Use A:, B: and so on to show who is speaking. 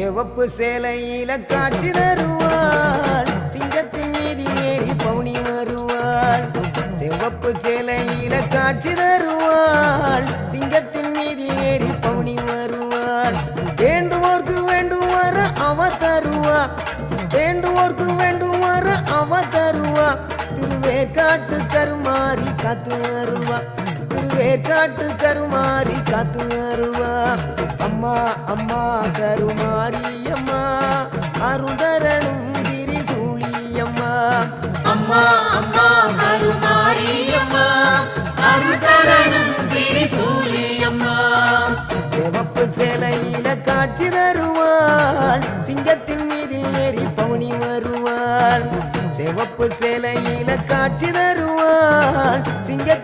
A: சிவப்பு சேலையில காட்சி தருவாள். சிங்கத்தின் மீது ஏறி பவுனி வருவாள். சிவப்பு சேலையில காட்சி தருவாள். சிங்கத்தின் மீது ஏறி பவுனி வருவாள். வேண்டுவோர்க்கு வேண்டுவார அவ தருவா. வேண்டுவோர்க்கு வேண்டுவார அவ தருவா. திருவேற்காட்டு கருமாறி காத்து வருவா. திருவேற்காட்டு கருமாறி காத்து வருவா. அம்மா அம்மா கருமாரி அம்மா அருதரணும் திரிசூலி அம்மா
B: அம்மா கருமாரியம்மா. அருள் தரணும் திரிசூலியம்மா.
A: சிவப்பு சேலையில காட்சி தருவாள். சிங்கத்தின் மீதில் ஏறி பவுனி வருவாள். சிவப்பு சேலையில காட்சி தருவாள். சிங்கத்தின்